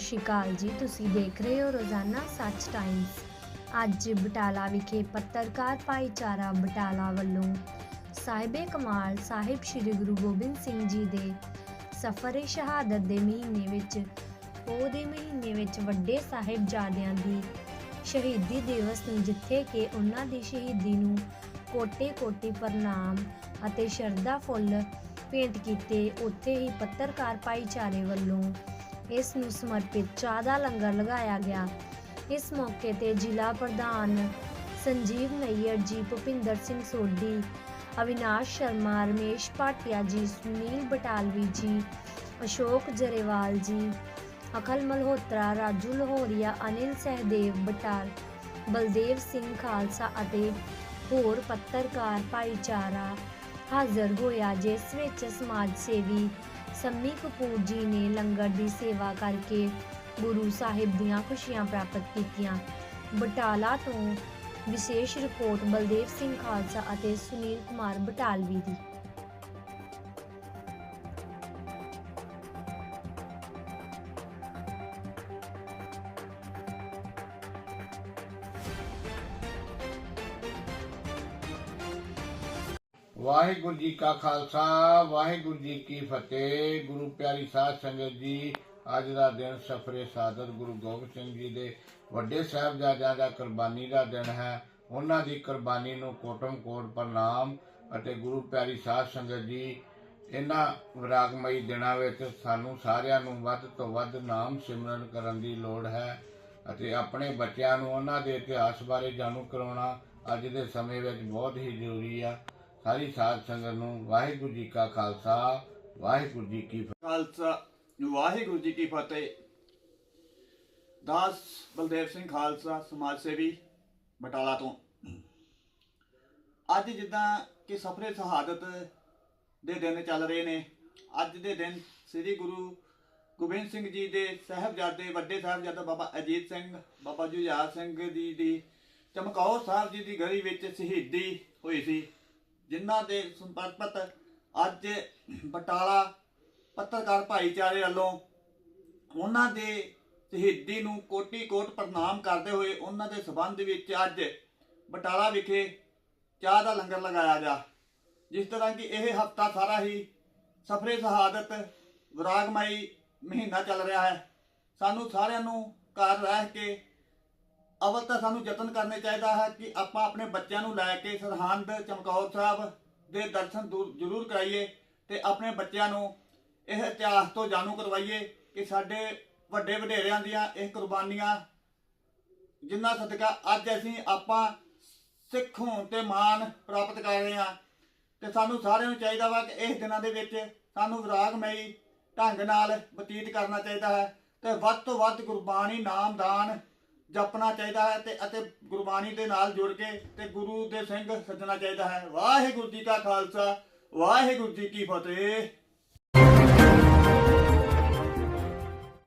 ਸ਼੍ਰੀ ਅਕਾਲ ਜੀ, ਤੁਸੀਂ ਦੇਖ ਰਹੇ ਹੋ ਰੋਜ਼ਾਨਾ ਸੱਚ ਟਾਈਮਸ ਅੱਜ ਬਟਾਲਾ ਵਿਖੇ ਪੱਤਰਕਾਰ ਭਾਈਚਾਰਾ ਬਟਾਲਾ ਵੱਲੋਂ ਸਾਹਿਬੇ ਕਮਾਲ ਸਾਹਿਬ ਸ੍ਰੀ ਗੁਰੂ ਗੋਬਿੰਦ ਸਿੰਘ ਜੀ ਦੇ ਸਫਰੇ ਸ਼ਹਾਦਤ ਦੇ ਮਹੀਨੇ ਵਿੱਚ ਪੋਹ ਦੇ ਮਹੀਨੇ ਵਿੱਚ ਵੱਡੇ ਸਾਹਿਬਜ਼ਾਦਿਆਂ ਦੀ ਸ਼ਹੀਦੀ ਦਿਵਸ ਨੂੰ ਜਿੱਥੇ ਕਿ ਉਹਨਾਂ ਦੀ ਸ਼ਹੀਦੀ ਨੂੰ ਕੋਟੇ-ਕੋਟੇ ਪ੍ਰਣਾਮ ਅਤੇ ਸ਼ਰਧਾ ਫੁੱਲ ਭੇਂਟ ਕੀਤੇ, ਉੱਥੇ ਹੀ ਪੱਤਰਕਾਰ ਭਾਈਚਾਰੇ ਵੱਲੋਂ ਇਸ ਨੂੰ ਸਮਰਪਿਤ ਚਾਹ ਦਾ ਲੰਗਰ ਲਗਾਇਆ ਗਿਆ। ਇਸ ਮੌਕੇ ਤੇ ਜ਼ਿਲ੍ਹਾ ਪ੍ਰਧਾਨ ਸੰਜੀਵ ਨਈਅਰ ਜੀ, ਭੁਪਿੰਦਰ ਸਿੰਘ ਸੋਢੀ, ਅਵਿਨਾਸ਼ ਸ਼ਰਮਾ, ਰਮੇਸ਼ ਭਾਟਿਆ ਜੀ, ਸੁਨੀਲ ਬਟਾਲਵੀ ਜੀ, ਅਸ਼ੋਕ ਜਰੇਵਾਲ ਜੀ ਅਕਲ ਮਲਹੋਤਰਾ, ਰਾਜੂ ਲਾਹੌਰੀਆ, ਅਨਿਲ ਸਹਿਦੇਵ ਬਟਾਲ, ਬਲਦੇਵ ਸਿੰਘ ਖਾਲਸਾ ਅਤੇ ਹੋਰ ਪੱਤਰਕਾਰ ਭਾਈਚਾਰਾ ਹਾਜ਼ਰ ਹੋਇਆ, ਜਿਸ ਵਿੱਚ ਸਮਾਜ ਸੇਵੀ ਸੰਮੀ ਕਪੂਰ ਜੀ ਨੇ ਲੰਗਰ ਦੀ ਸੇਵਾ ਕਰਕੇ ਗੁਰੂ ਸਾਹਿਬ ਦੀਆਂ ਖੁਸ਼ੀਆਂ ਪ੍ਰਾਪਤ ਕੀਤੀਆਂ। ਬਟਾਲਾ ਤੋਂ ਵਿਸ਼ੇਸ਼ ਰਿਪੋਰਟ ਬਲਦੇਵ ਸਿੰਘ ਖਾਲਸਾ ਅਤੇ ਸੁਨੀਲ ਕੁਮਾਰ ਬਟਾਲਵੀ ਦੀ। ਵਾਹਿਗੁਰੂ ਜੀ ਕਾ ਖਾਲਸਾ, ਵਾਹਿਗੁਰੂ ਜੀ ਕੀ ਫਤਿਹ। ਗੁਰੂ ਪਿਆਰੀ ਸਾਧ ਸੰਗਤ ਜੀ, ਅੱਜ ਦਾ ਦਿਨ ਸਫਰੇ ਸਾਧਤ ਗੁਰੂ ਗੋਬਿੰਦ ਸਿੰਘ ਜੀ ਦੇ ਵੱਡੇ ਸਾਹਿਬਜ਼ਾਦਿਆਂ ਦਾ ਕੁਰਬਾਨੀ ਦਾ ਦਿਨ ਹੈ। ਉਹਨਾਂ ਦੀ ਕੁਰਬਾਨੀ ਨੂੰ ਕੋਟਮ ਕੋਟ ਪ੍ਰਣਾਮ ਅਤੇ ਗੁਰੂ ਪਿਆਰੀ ਸਾਧ ਸੰਗਤ ਜੀ, ਇਹਨਾਂ ਵਿਰਾਗਮਈ ਦਿਨਾਂ ਵਿੱਚ ਸਾਨੂੰ ਸਾਰਿਆਂ ਨੂੰ ਵੱਧ ਤੋਂ ਵੱਧ ਨਾਮ ਸਿਮਰਨ ਕਰਨ ਦੀ ਲੋੜ ਹੈ ਅਤੇ ਆਪਣੇ ਬੱਚਿਆਂ ਨੂੰ ਉਹਨਾਂ ਦੇ ਇਤਿਹਾਸ ਬਾਰੇ ਜਾਣੂ ਕਰਾਉਣਾ ਅੱਜ ਦੇ ਸਮੇਂ ਵਿੱਚ ਬਹੁਤ ਹੀ ਜ਼ਰੂਰੀ ਆ। ਸਾਰੀ ਸਾਧ ਸੰਗਤ ਨੂੰ ਵਾਹਿਗੁਰੂ ਜੀ ਕਾ ਖਾਲਸਾ, ਵਾਹਿਗੁਰੂ ਜੀ ਕੀ ਫਤਿਹ। ਖਾਲਸਾ, ਵਾਹਿਗੁਰੂ ਜੀ ਕੀ ਫਤਿਹ। ਦਾਸ ਬਲਦੇਵ ਸਿੰਘ ਖਾਲਸਾ ਸਮਾਜ ਸੇਵੀ ਬਟਾਲਾ ਤੋਂ। ਅੱਜ ਜਿੱਦਾਂ ਕਿ ਸਫਰੇ ਸ਼ਹਾਦਤ ਦੇ ਦਿਨ ਚੱਲ ਰਹੇ ਨੇ, ਅੱਜ ਦੇ ਦਿਨ ਸ੍ਰੀ ਗੁਰੂ ਗੋਬਿੰਦ ਸਿੰਘ ਜੀ ਦੇ ਸਾਹਿਬਜ਼ਾਦੇ, ਵੱਡੇ ਸਾਹਿਬਜ਼ਾਦਾ ਬਾਬਾ ਅਜੀਤ ਸਿੰਘ, ਬਾਬਾ ਜੁਝਾਰ ਸਿੰਘ ਜੀ ਦੀ, ਚਮਕੌਰ ਸਾਹਿਬ ਜੀ ਦੀ ਗਲੀ ਵਿੱਚ ਸ਼ਹੀਦੀ ਹੋਈ ਸੀ। ਜਿਨ੍ਹਾਂ ਦੇ ਸੰਪਰਪਤ ਅੱਜ ਬਟਾਲਾ ਪੱਤਰਕਾਰ ਭਾਈਚਾਰੇ ਵੱਲੋਂ ਉਹਨਾਂ ਦੇ ਸ਼ਹੀਦੀ ਨੂੰ ਕੋਟੀ ਕੋਟ ਪ੍ਰਣਾਮ ਕਰਦੇ ਹੋਏ ਉਹਨਾਂ ਦੇ ਸਬੰਧ ਵਿੱਚ ਅੱਜ ਬਟਾਲਾ ਵਿਖੇ ਚਾਹ ਦਾ ਲੰਗਰ ਲਗਾਇਆ ਗਿਆ, ਜਿਸ ਤਰ੍ਹਾਂ ਕਿ ਇਹ ਹਫਤਾ ਸਾਰਾ ਹੀ ਸਫਰੇ ਸ਼ਹਾਦਤ ਵਿਰਾਗਮਈ ਮਹੀਨਾ ਚੱਲ ਰਿਹਾ ਹੈ। ਸਾਨੂੰ ਸਾਰਿਆਂ ਨੂੰ ਘਰ ਰਹਿ ਕੇ ਅਵਲ ਤਾਂ ਸਾਨੂੰ ਯਤਨ ਕਰਨੇ ਚਾਹੀਦਾ ਹੈ ਕਿ ਆਪਾਂ ਆਪਣੇ ਬੱਚਿਆਂ ਨੂੰ ਲੈ ਕੇ ਸਰਹੰਦ, ਚਮਕੌਰ ਸਾਹਿਬ ਦੇ ਦਰਸ਼ਨ ਦੂਰ- ਜ਼ਰੂਰ ਕਰਾਈਏ ਤੇ ਆਪਣੇ ਬੱਚਿਆਂ ਨੂੰ ਇਹ ਇਤਿਹਾਸ ਤੋਂ ਜਾਣੂ ਕਰਵਾਈਏ ਕਿ ਸਾਡੇ ਵੱਡੇ ਵਡੇਰਿਆਂ ਦੀਆਂ ਇਹ ਕੁਰਬਾਨੀਆਂ ਜਿੰਨਾ ਸਦਕਾ ਅੱਜ ਅਸੀਂ ਆਪਾਂ ਸਿੱਖ ਹੋਣ ਤੇ ਮਾਣ ਪ੍ਰਾਪਤ ਕਰ ਰਹੇ ਹਾਂ ਤੇ ਸਾਨੂੰ ਸਾਰਿਆਂ ਨੂੰ ਚਾਹੀਦਾ ਵਾ ਕਿ ਇਸ ਦਿਨਾਂ ਦੇ ਵਿੱਚ ਸਾਨੂੰ ਵਿਰਾਗਮਈ ਢੰਗ ਨਾਲ ਬਤੀਤ ਕਰਨਾ ਚਾਹੀਦਾ ਹੈ ਤੇ ਵੱਧ ਤੋਂ ਵੱਧ ਗੁਰਬਾਣੀ, ਨਾਮਦਾਨ ਜਪਣਾ ਚਾਹੀਦਾ ਹੈ ਤੇ ਅਤੇ ਗੁਰਬਾਣੀ ਦੇ ਨਾਲ ਜੁੜ ਕੇ ਤੇ ਗੁਰੂ ਦੇ ਸਿੰਘ ਸੱਜਣਾ ਚਾਹੀਦਾ ਹੈ। ਵਾਹਿਗੁਰੂ ਜੀ ਕਾ ਖਾਲਸਾ, ਵਾਹਿਗੁਰੂ ਜੀ ਕੀ ਫਤਿਹ।